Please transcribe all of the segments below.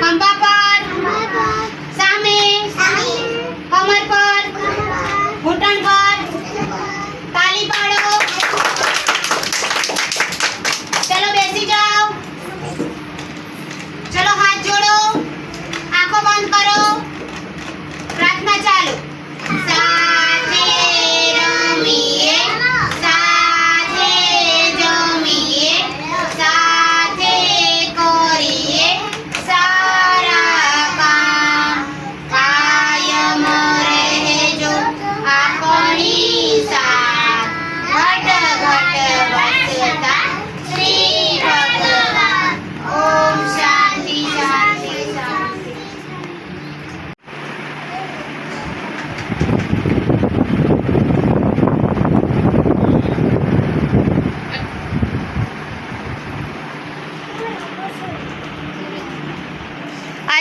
ખંભા પર સામે કમર પર ઘૂંટણ પર તાલી પાડો ચલો બેસી જાઓ. ચલો હાથ જોડો. આંખો બંધ કરો. પ્રાર્થના ચાલુ.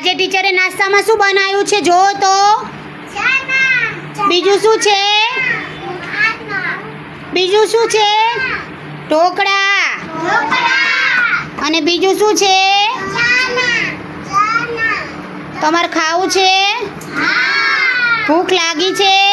આજે ટીચરે નાસ્તામાં શું બનાવ્યું છે? જો તો. બીજું શું છે? બીજું શું છે? ઢોકળા. અને બીજું શું છે? તમારે ખાવું છે? ભૂખ લાગી છે?